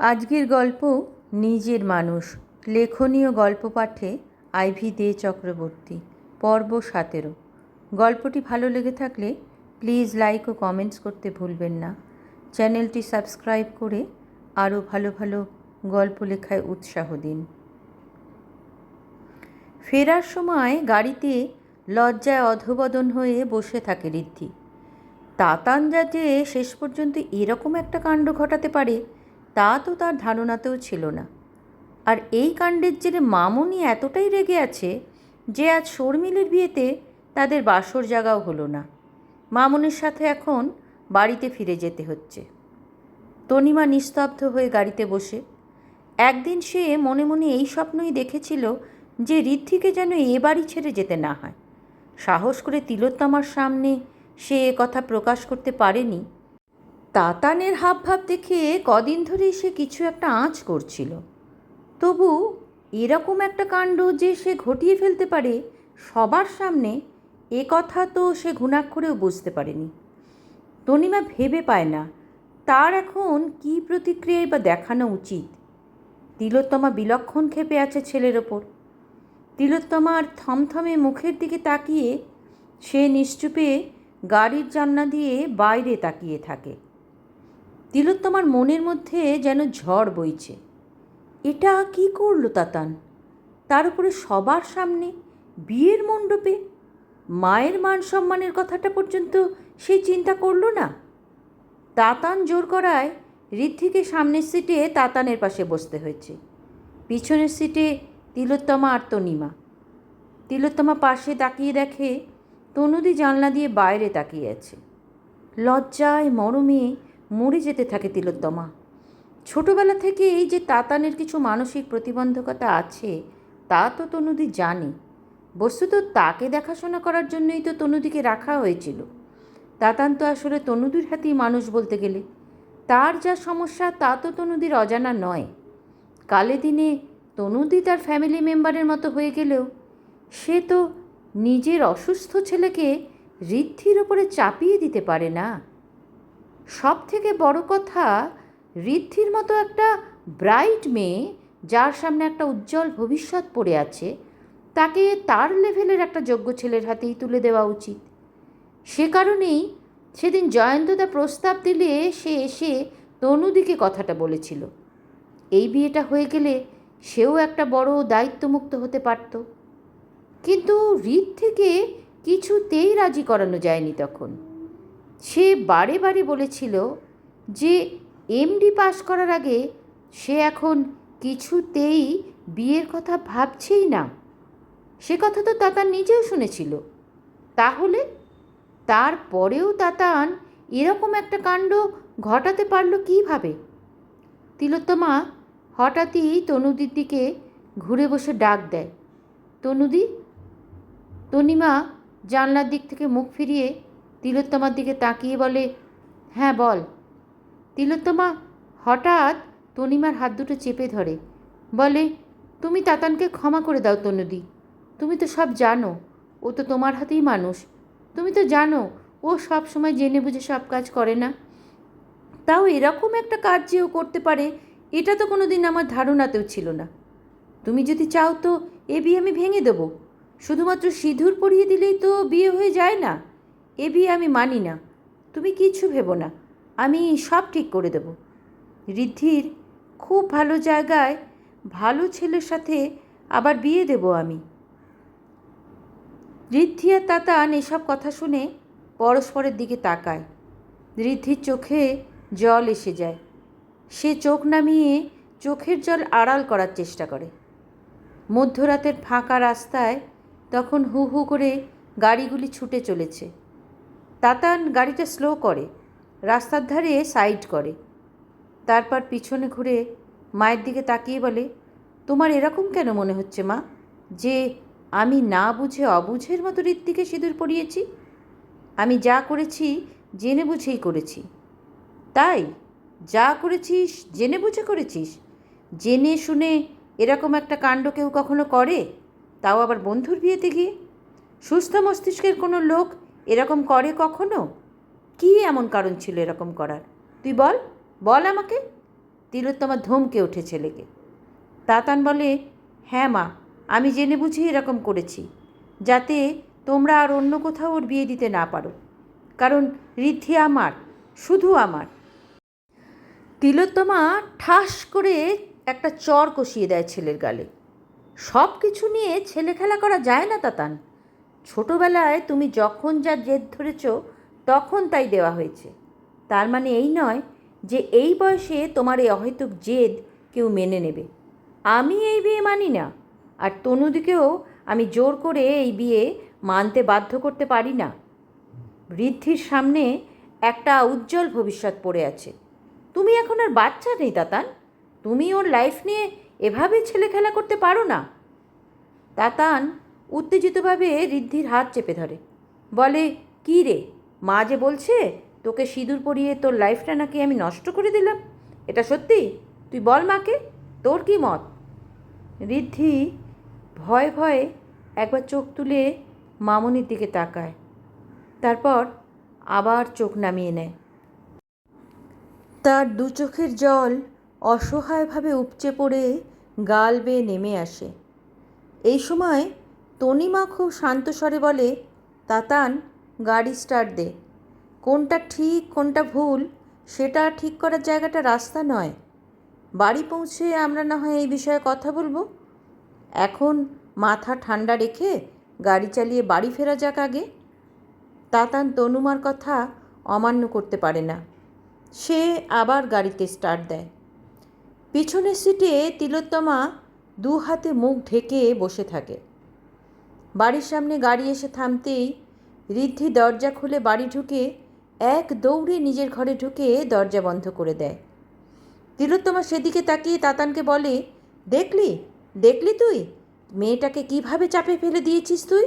আজকের গল্প নিজের মানুষ। লেখনীয় গল্প পাঠে আইভি দে চক্রবর্তী, পর্ব সতেরো। গল্পটি ভালো লেগে থাকলে প্লিজ লাইক ও কমেন্টস করতে ভুলবেন না। চ্যানেলটি সাবস্ক্রাইব করে আরও ভালো ভালো গল্প লেখায় উৎসাহ দিন। ফেরার সময় গাড়িতে লজ্জায় অধবদন হয়ে বসে থাকে ঋদ্ধি। তাতানজা যে শেষ পর্যন্ত এরকম একটা কাণ্ড ঘটাতে পারে তা তো তার ধারণাতেও ছিল না। আর এই কাণ্ডের জেরে মামনি এতটাই রেগে আছে যে আজ শর্মিলের বিয়েতে তাদের বাসর জাগাও হলো না। মামনির সাথে এখন বাড়িতে ফিরে যেতে হচ্ছে। তনিমা নিস্তব্ধ হয়ে গাড়িতে বসে। একদিন সে মনে মনে এই স্বপ্নই দেখেছিল যে ঋদ্ধিকে যেন এ বাড়ি ছেড়ে যেতে না হয়। সাহস করে তিলোত্তমার সামনে সে কথা প্রকাশ করতে পারেনি। তাতানের হাবভাব দেখে কদিন ধরেই সে কিছু একটা আঁচ করছিল। তবু এরকম একটা কাণ্ড যে সে ঘটিয়ে ফেলতে পারে, সবার সামনে এ কথা তো সে ঘুণাক্ষরেও বুঝতে পারেনি। তনিমা ভেবে পায় না, তার এখন কী প্রতিক্রিয়াই বা দেখানো উচিত? তিলোত্তমা বিলক্ষণ ক্ষেপে আছে ছেলের ওপর। তিলোত্তমার থমথমে মুখের দিকে তাকিয়ে সে নিশ্চুপে গাড়ির জান্না দিয়ে বাইরে তাকিয়ে থাকে। তিলোত্তমার মনের মধ্যে যেন ঝড় বইছে। এটা কি করল তাতান? তার উপরে সবার সামনে বিয়ের মণ্ডপে? মায়ের মান সম্মানের কথাটা পর্যন্ত সে চিন্তা করল না? তাতান জোর করায় ঋদ্ধিকে সামনের সিটে তাতানের পাশে বসতে হয়েছে। পিছনের সিটে তিলোত্তমা আর তনিমা। তিলোত্তমা পাশে তাকিয়ে দেখে তনুদি জানলা দিয়ে বাইরে তাকিয়ে আছে। লজ্জায় মরমে মরে যেতে থাকে তিলোত্তমা। ছোটবেলা থেকে এই যে তাতানের কিছু মানসিক প্রতিবন্ধকতা আছে, তা তো তনুদি জানে। বস্তুত তাকে দেখাশোনা করার জন্যই তো তনুদিকে রাখা হয়েছিল। তাতান তো আসলে তনুদির হাতেই মানুষ বলতে গেলে। তার যা সমস্যা, তা তো তনুদির অজানা নয়। কালে দিনে তনুদি তার ফ্যামিলি মেম্বারের মতো হয়ে গেলেও, সে তো নিজের অসুস্থ ছেলেকে ঋদ্ধির ওপরে চাপিয়ে দিতে পারে না। সব থেকে বড় কথা, ঋদ্ধির মতো একটা ব্রাইট মেয়ে যার সামনে একটা উজ্জ্বল ভবিষ্যৎ পড়ে আছে, তাকে তার লেভেলের একটা যোগ্য ছেলের হাতেই তুলে দেওয়া উচিত। সে কারণেই সেদিন জয়ন্তদা প্রস্তাব দিলে সে এসে তনুদিকে কথাটা বলেছিল। এই বিয়েটা হয়ে গেলে সেও একটা বড় দায়িত্বমুক্ত হতে পারত। কিন্তু ঋত থেকে কিছুতেই রাজি করানো যায়নি তখন। সে বারে বারে বলেছিল যে এমডি পাশ করার আগে সে এখন কিছুতেই বিয়ের কথা ভাবছেই না। সে কথা তো তাতান নিজেও শুনেছিল। তাহলে তারপরেও তাতান এরকম একটা কাণ্ড ঘটাতে পারল কীভাবে? তিলোত্তমা হঠাৎই তনুদির দিকে ঘুরে বসে ডাক দেয়। তনুদি, তনিমা জানলার দিক থেকে মুখ ফিরিয়ে তিলোত্তমার দিকে তাকিয়ে বলে হ্যাঁ বল। তিলোত্তমা হঠাৎ তনিমার হাত দুটো চেপে ধরে, বলে, তুমি তাতানকে ক্ষমা করে দাও, তনুদি। তুমি তো সব জানো, ও তো তোমার হাতেই মানুষ। তুমি তো জানো, ও সব সময় জেনে বুঝে সব কাজ করে না। তাও এরকম একটা কাজ যে ও করতে পারে, এটা তো কোনো দিন আমার ধারণাতেও ছিল না। তুমি যদি চাও তো এ বিয়ে আমি ভেঙে দেবো। শুধুমাত্র সিঁদুর পরিয়ে দিলেই তো বিয়ে হয়ে যায় না। এ বিয়ে আমি মানি না। তুমি কিছু ভেবো না। আমি সব ঠিক করে দেব। ঋদ্ধির খুব ভালো জায়গায় ভালো ছেলের সাথে আবার বিয়ে দেব আমি। ঋদ্ধি আর তাতান এসব কথা শুনে পরস্পরের দিকে তাকায়। ঋদ্ধির চোখে জল এসে যায়। সে চোখ নামিয়ে চোখের জল আড়াল করার চেষ্টা করে। মধ্যরাতের ফাঁকা রাস্তায় তখন হু হু করে গাড়িগুলি ছুটে চলেছে। তাতান গাড়িটা স্লো করে, রাস্তার ধারে সাইড করে। তারপর পিছনে ঘুরে মায়ের দিকে তাকিয়ে বলে, তোমার এরকম কেন মনে হচ্ছে মা, যে আমি না বুঝে অবুঝের মতো ঋত্বিকে সিঁদুর পরিয়েছি? আমি যা করেছি জেনে বুঝেই করেছি। তাই যা করেছিস জেনে বুঝে করেছিস। জেনে শুনে এরকম একটা কাণ্ড কেউ কখনো করে? তাও আবার বন্ধুর বিয়েতে গিয়ে? সুস্থ মস্তিষ্কের কোনো লোক এরকম করে কখনো? কী এমন কারণ ছিল এরকম করার? তুই বল বল আমাকে। তিলোত্তমা ধমকে ওঠে ছেলেকে তাতান বলে হ্যাঁ মা, আমি জেনে বুঝি এরকম করেছি। যাতে তোমরা আর অন্য কোথাও ওর বিয়ে দিতে না পারো। কারণ ঋদ্ধি আমার, শুধু আমার। তিলোত্তমা ঠাস করে একটা চর কষিয়ে দেয় ছেলের গালে। সব কিছু নিয়ে ছেলে খেলা করা যায় না তাতান। ছোটোবেলায় তুমি যখন যা জেদ ধরেছ, তখন তাই দেওয়া হয়েছে। তার মানে এই নয় যে এই বয়সে তোমার এই অহেতুক জেদ কেউ মেনে নেবে। আমি এই বিয়ে মানি না, আর তনুদিকেও আমি জোর করে এই বিয়ে মানতে বাধ্য করতে পারি না। বৃদ্ধির সামনে একটা উজ্জ্বল ভবিষ্যৎ পড়ে আছে। তুমি এখন আর বাচ্চা নেই, তাতান। তুমি ওর লাইফ নিয়ে এভাবে ছেলে খেলা করতে পারো না। তাতান উত্তেজিতভাবে ঋদ্ধির হাত চেপে ধরে। বলে, কী রে? মা যে বলছে, তোকে সিঁদুর পরিয়ে তোর লাইফটা নাকি আমি নষ্ট করে দিলাম? এটা সত্যি? তুই বল মাকে, তোর কি মত? ঋদ্ধি ভয়ে ভয়ে একবার চোখ তুলে মামনির দিকে তাকায়। তারপর আবার চোখ নামিয়ে নেয়। তার দু চোখের জল অসহায়ভাবে উপচে পড়ে গাল বেয়ে নেমে আসে। এই সময় তনিমা খুব শান্ত স্বরে বলে, তাতান, গাড়ি স্টার্ট দে। কোনটা ঠিক, কোনটা ভুল, সেটা ঠিক করার জায়গাটা রাস্তা নয়। বাড়ি পৌঁছে আমরা না হয় এই বিষয়ে কথা বলব? এখন মাথা ঠান্ডা রেখে গাড়ি চালিয়ে বাড়ি ফেরা যাক আগে। তাতান তনুমার কথা অমান্য করতে পারে না। সে আবার গাড়িতে স্টার্ট দেয়। পিছনের সিটে তিলোত্তমা দু হাতে মুখ ঢেকে বসে থাকে। বাড়ির সামনে গাড়ি এসে থামতেই ঋদ্ধি দরজা খুলে বাড়ি ঢুকে এক দৌড়ে নিজের ঘরে ঢুকে দরজা বন্ধ করে দেয়। তিলোত্তমা সেদিকে তাকিয়ে তাতানকে বলে, দেখলি? দেখলি তুই? মেয়েটাকে কীভাবে চাপে ফেলে দিয়েছিস তুই?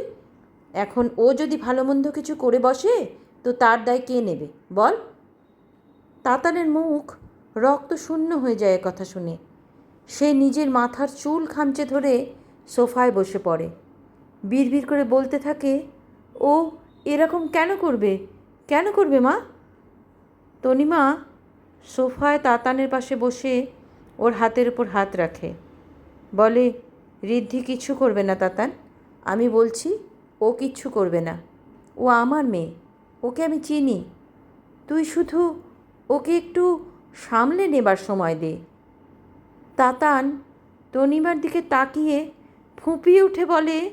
এখন ও যদি ভালো মন্দ কিছু করে বসে, তো তার দায় কে নেবে? বল। তাতানের মুখ রক্ত শূন্য হয়ে যায় কথা শুনে। সে নিজের মাথার চুল খামচে ধরে সোফায় বসে পড়ে। বিড়বিড় করে বলতে থাকে, ও, এরকম কেন করবে? কেন করবে মা? তনিমা সোফায় তাতানের পাশে বসে ওর হাতের উপর হাত রাখে। বলে, ঋদ্ধি কিছু করবে না তাতান। আমি বলছি, ও কিচ্ছু করবে না। ও আমার মেয়ে। ওকে আমি চিনি। তুই শুধু ওকে একটু সামলে নেবার সময় দে। তাতান তনিমার দিকে তাকিয়ে ফুঁপিয়ে উঠে বলে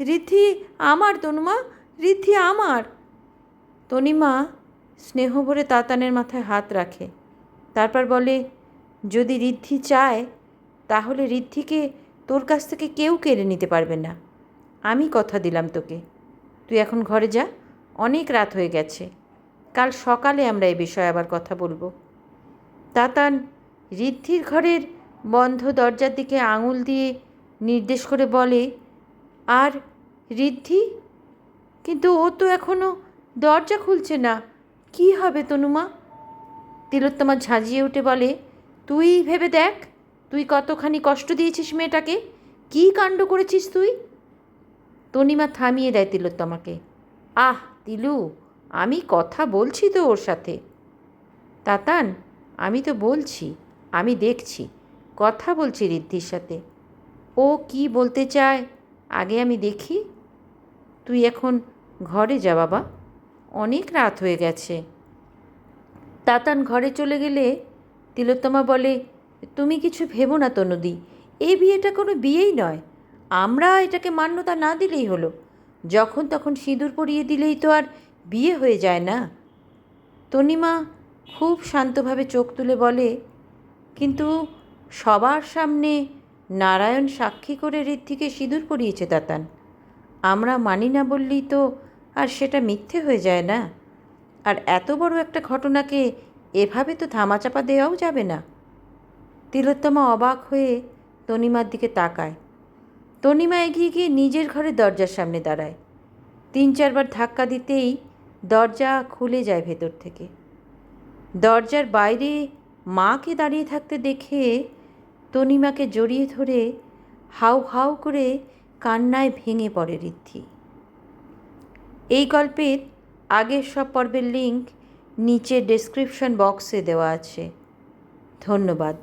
ঋদ্ধি আমার, তনুমা ঋদ্ধি আমার। তনিমা স্নেহ ভরে তাতানের মাথায় হাত রাখে। তারপর বলে, যদি ঋদ্ধি চায়, তাহলে ঋদ্ধিকে তোর কাছ থেকে কেউ কেড়ে নিতে পারবে না। আমি কথা দিলাম তোকে। তুই এখন ঘরে যা। অনেক রাত হয়ে গেছে। কাল সকালে আমরা এ বিষয়ে আবার কথা বলব তাতান ঋদ্ধির ঘরের বন্ধ দরজার দিকে আঙুল দিয়ে নির্দেশ করে বলে আর ঋদ্ধি? কিন্তু ও তো এখনও দরজা খুলছে না। কি হবে তনুমা? তিলোত্তমা ঝাঁঝিয়ে উঠে বলে, তুই ভেবে দেখ, তুই কতখানি কষ্ট দিয়েছিস মেয়েটাকে? কী কাণ্ড করেছিস তুই? তনিমা থামিয়ে দেয় তিলোত্তমাকে, আহ, তিলু, আমি কথা বলছি তো ওর সাথে। তাতান, আমি তো বলছি, আমি দেখছি, কথা বলছি ঋদ্ধির সাথে। ও কি বলতে চায়? আগে আমি দেখি। তুই এখন ঘরে যা বাবা। অনেক রাত হয়ে গেছে। তাতান ঘরে চলে গেলে তিলোত্তমা বলে, তুমি কিছু ভেবো না তনুদি, এই বিয়েটা কোনো বিয়েই নয়। আমরা এটাকে মান্যতা না দিলেই হলো। যখন তখন সিঁদুর পরিয়ে দিলেই তো আর বিয়ে হয়ে যায় না। তনিমা খুব শান্তভাবে চোখ তুলে বলে, কিন্তু সবার সামনে নারায়ণ সাক্ষী করে ঋদ্ধিকে সিঁদুর পরিয়েছে দাতান। আমরা মানি না বললেই তো আর সেটা মিথ্যে হয়ে যায় না। আর এত বড় একটা ঘটনাকে এভাবে তো ধামাচাপা দেওয়াও যাবে না। তিলোত্তমা অবাক হয়ে তনিমার দিকে তাকায়। তনিমা এগিয়ে গিয়ে নিজের ঘরে দরজার সামনে দাঁড়ায়। তিন চারবার ধাক্কা দিতেই দরজা খুলে যায় ভেতর থেকে। দরজার বাইরে মাকে দাঁড়িয়ে থাকতে দেখে তনিমাকে জড়িয়ে ধরে হাউ হাউ করে কান্নায় ভেঙে পড়ে ঋদ্ধি। এই গল্পের আগের সব পর্বের লিঙ্ক নিচে ডেসক্রিপশন বক্সে দেওয়া আছে। ধন্যবাদ।